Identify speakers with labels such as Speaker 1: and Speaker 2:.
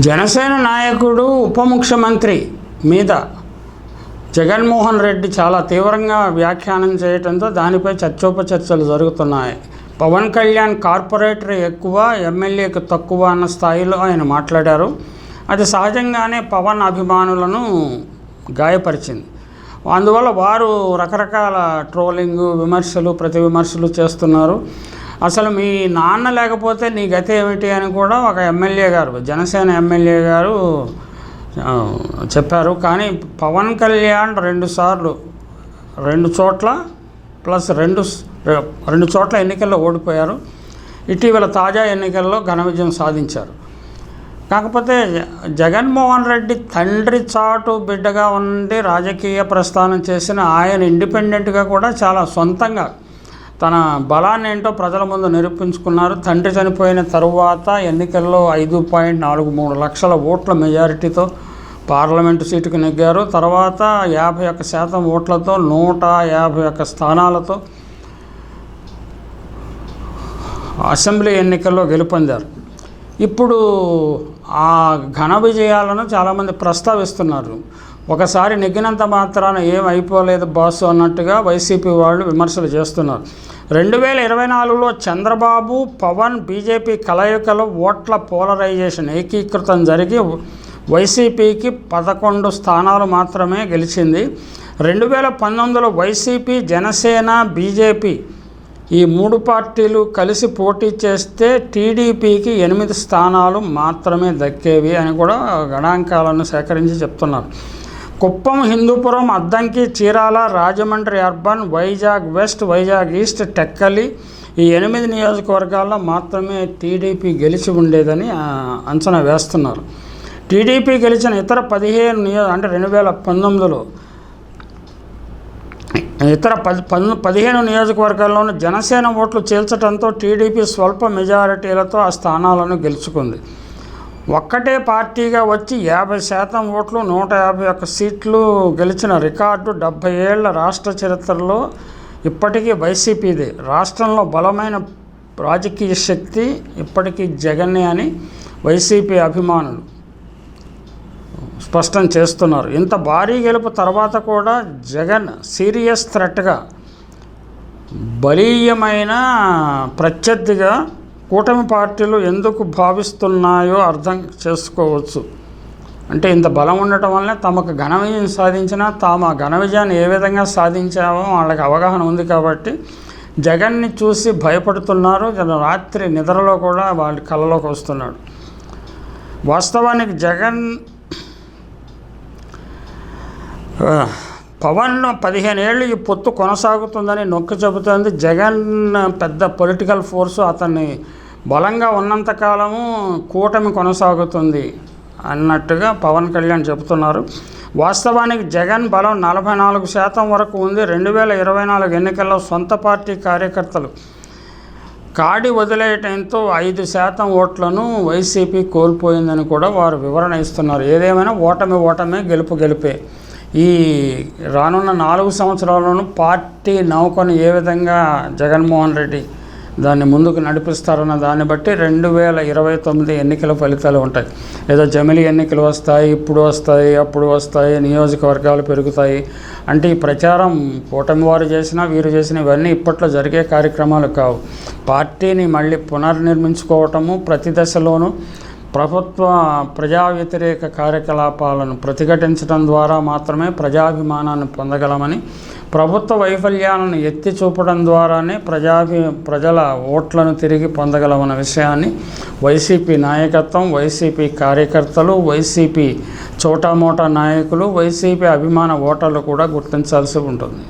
Speaker 1: జనసేన నాయకుడు ఉప ముఖ్యమంత్రి మీద జగన్మోహన్ రెడ్డి చాలా తీవ్రంగా వ్యాఖ్యానం చేయడంతో దానిపై చర్చోపచర్చలు జరుగుతున్నాయి. పవన్ కళ్యాణ్ కార్పొరేటర్ ఎక్కువ ఎమ్మెల్యేకి తక్కువ అన్న స్థాయిలో ఆయన మాట్లాడారు. అది సహజంగానే పవన్ అభిమానులను గాయపరిచింది. అందువల్ల వారు రకరకాల ట్రోలింగ్ విమర్శలు ప్రతి విమర్శలు చేస్తున్నారు. అసలు మీ నాన్న లేకపోతే నీ గతి ఏమిటి అని కూడా ఒక ఎమ్మెల్యే గారు జనసేన ఎమ్మెల్యే గారు చెప్పారు. కానీ పవన్ కళ్యాణ్ రెండు సార్లు రెండు చోట్ల ప్లస్ రెండు రెండు చోట్ల ఎన్నికల్లో ఓడిపోయారు. ఇటీవల తాజా ఎన్నికల్లో ఘన విజయం సాధించారు. కాకపోతే జగన్మోహన్ రెడ్డి తండ్రి చాటు బిడ్డగా ఉండి రాజకీయ ప్రస్థానం చేసిన ఆయన ఇండిపెండెంట్గా కూడా చాలా సొంతంగా తన బలాన్ని ఏంటో ప్రజల ముందు నిరూపించుకున్నారు. తండ్రి చనిపోయిన తరువాత ఎన్నికల్లో ఐదు పాయింట్ నాలుగు మూడు లక్షల ఓట్ల మెజారిటీతో పార్లమెంటు సీటుకు నెగ్గారు. తర్వాత యాభై ఒక్క శాతం ఓట్లతో నూట యాభై ఒక్క స్థానాలతో అసెంబ్లీ ఎన్నికల్లో గెలుపొందారు. ఇప్పుడు ఆ ఘన విజయాలను చాలామంది ప్రస్తావిస్తున్నారు. ఒకసారి నెగ్గినంత మాత్రాన ఏం అయిపోలేదు బాసు అన్నట్టుగా వైసీపీ వాళ్ళు విమర్శలు చేస్తున్నారు. రెండు వేల ఇరవై నాలుగులో చంద్రబాబు పవన్ బీజేపీ కలయికలో ఓట్ల పోలరైజేషన్ ఏకీకృతం జరిగి వైసీపీకి పదకొండు స్థానాలు మాత్రమే గెలిచింది. రెండు వేల పంతొమ్మిదిలో వైసీపీ జనసేన బీజేపీ ఈ మూడు పార్టీలు కలిసి పోటీ చేస్తే టీడీపీకి ఎనిమిది స్థానాలు మాత్రమే దక్కేవి అని కూడా గణాంకాలను సేకరించి చెప్తున్నారు. Kuppam Hindupuram Addanki Chirala Rajahmundry urban Vizag west Vizag east Tekkali ఈ ఎనిమిది నియోజకవర్గాల్లో మాత్రమే టీడీపీ గెలిచి ఉండేదని అంచనా వేస్తున్నారు. టీడీపీ గెలిచిన ఇతర పదిహేను నియో అంటే రెండు వేల పంతొమ్మిదిలో ఇతర పది పదిహేను నియోజకవర్గాల్లోనూ జనసేన ఓట్లు చీల్చడంతో టీడీపీ స్వల్ప మెజారిటీలతో ఆ స్థానాలను గెలుచుకుంది. ఒక్కటే పార్టీగా వచ్చి యాభై శాతం ఓట్లు నూట యాభై ఒక్క సీట్లు గెలిచిన రికార్డు డెబ్భై ఏళ్ళ రాష్ట్ర చరిత్రలో ఇప్పటికీ వైసీపీదే. రాష్ట్రంలో బలమైన రాజకీయ శక్తి ఇప్పటికీ జగన్నే అని వైసీపీ అభిమానులు స్పష్టం చేస్తున్నారు. ఇంత భారీ గెలుపు తర్వాత కూడా జగన్ సీరియస్ థ్రెట్గా బలీయమైన ప్రత్యర్థిగా కూటమి పార్టీలు ఎందుకు భావిస్తున్నాయో అర్థం చేసుకోవచ్చు. అంటే ఇంత బలం ఉండటం వల్లనే తమకు ఘన విజయం సాధించినా తాము ఆ ఘన విజయాన్ని ఏ విధంగా సాధించామో వాళ్ళకి అవగాహన ఉంది కాబట్టి జగన్ని చూసి భయపడుతున్నారు. రాత్రి నిద్రలో కూడా వాళ్ళ కళ్ళలోకి వస్తున్నాడు. వాస్తవానికి జగన్ పవన్ పదిహేను ఏళ్ళు ఈ పొత్తు కొనసాగుతుందని నొక్కి చెబుతోంది జగన్ పెద్ద పొలిటికల్ ఫోర్సు అతన్ని బలంగా ఉన్నంతకాలము కూటమి కొనసాగుతుంది అన్నట్టుగా పవన్ కళ్యాణ్ చెబుతున్నారు. వాస్తవానికి జగన్ బలం నలభై నాలుగు శాతం వరకు ఉంది. రెండు వేల ఇరవై నాలుగు ఎన్నికల్లో సొంత పార్టీ కార్యకర్తలు కాడి వదిలేయటంతో ఐదు శాతం ఓట్లను వైసీపీ కోల్పోయిందని కూడా వారు వివరణ ఇస్తున్నారు. ఏదేమైనా ఓటమి ఓటమే గెలుపు గెలిపే ఈ రానున్న నాలుగు సంవత్సరాల్లోనూ పార్టీ నౌకను ఏ విధంగా జగన్మోహన్ రెడ్డి దాన్ని ముందుకు నడిపిస్తారన్న దాన్ని బట్టి రెండు వేల ఇరవై తొమ్మిది ఎన్నికల ఫలితాలు ఉంటాయి. ఏదో జమిలి ఎన్నికలు వస్తాయి ఇప్పుడు వస్తాయి అప్పుడు వస్తాయి నియోజకవర్గాలు పెరుగుతాయి. అంటే ఈ ప్రచారం కూటమి వారు చేసినా వీరు చేసిన ఇవన్నీ ఇప్పట్లో జరిగే కార్యక్రమాలు కావు. పార్టీని మళ్ళీ పునర్నిర్మించుకోవటము ప్రతి దశలోనూ ప్రభుత్వ ప్రజా వ్యతిరేక కార్యకలాపాలను ప్రతిఘటించడం ద్వారా మాత్రమే ప్రజాభిమానాన్ని పొందగలమని ప్రభుత్వ వైఫల్యాలను ఎత్తి చూపడం ద్వారానే ప్రజాభి ప్రజల ఓట్లను తిరిగి పొందగలమన్న విషయాన్ని వైసీపీ నాయకత్వం వైసీపీ కార్యకర్తలు వైసీపీ చోటామోటా నాయకులు వైసీపీ అభిమాన ఓటర్లు కూడా గుర్తించాల్సి ఉంటుంది.